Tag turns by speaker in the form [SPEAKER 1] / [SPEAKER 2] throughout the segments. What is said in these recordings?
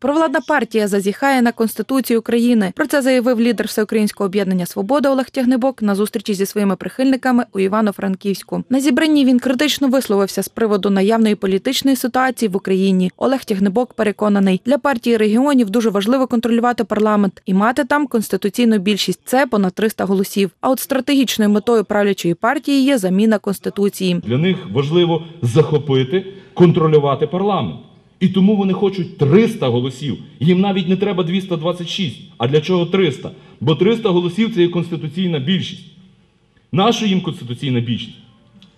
[SPEAKER 1] Провладна партія зазіхає на Конституцію України. Про це заявив лідер Всеукраїнського об'єднання Свобода Олег Тягнебок на зустрічі зі своїми прихильниками у Івано-Франківську. На зібранні він критично висловився з приводу наявної політичної ситуації в Україні. Олег Тягнебок переконаний, для партії регіонів дуже важливо контролювати парламент і мати там конституційну більшість. Це понад 300 голосів. А от стратегічною метою правлячої партії є заміна конституції.
[SPEAKER 2] Для них важливо захопити, контролювати парламент. І тому вони хочуть 300 голосів. Їм навіть не треба 226. А для чого 300? Бо 300 голосів це є конституційна більшість. Наша їм конституційна більшість?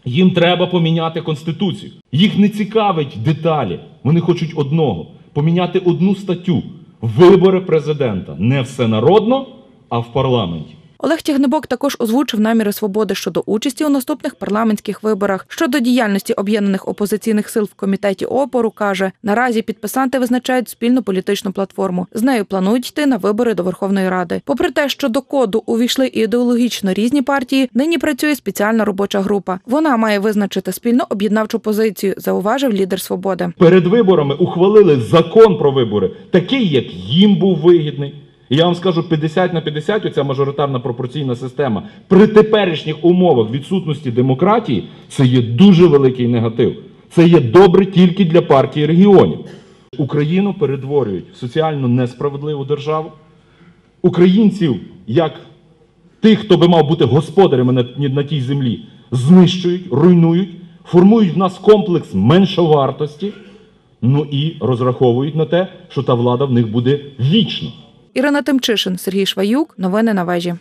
[SPEAKER 2] Їм треба поміняти конституцію. Їх не цікавить деталі. Вони хочуть одного поміняти одну статтю вибори президента не всенародно, а в парламенті.
[SPEAKER 1] Олег Тягнебок також озвучив наміри свободи щодо участі у наступних парламентських виборах. Щодо діяльності об'єднаних опозиційних сил в комітеті опору каже, наразі підписанти визначають спільну політичну платформу. З нею планують йти на вибори до Верховної Ради. Попри те, що до коду увійшли ідеологічно різні партії, нині працює спеціальна робоча група. Вона має визначити спільну об'єднавчу позицію, зауважив лідер свободи.
[SPEAKER 2] Перед виборами ухвалили закон про вибори, такий, як їм був вигідний. І я вам скажу, 50 на 50 оця мажоритарна пропорційна система при теперішніх умовах відсутності демократії це є дуже великий негатив. Це є добре тільки для партії регіонів. Україну перетворюють в соціально несправедливу державу. Українців, як тих, хто би мав бути господарями на, на тій землі, знищують, руйнують, формують в нас комплекс меншовартості, ну і розраховують на те, що та влада в них буде вічно.
[SPEAKER 1] Ірина Тимчишин, Сергій Шваюк. Новини на вежі.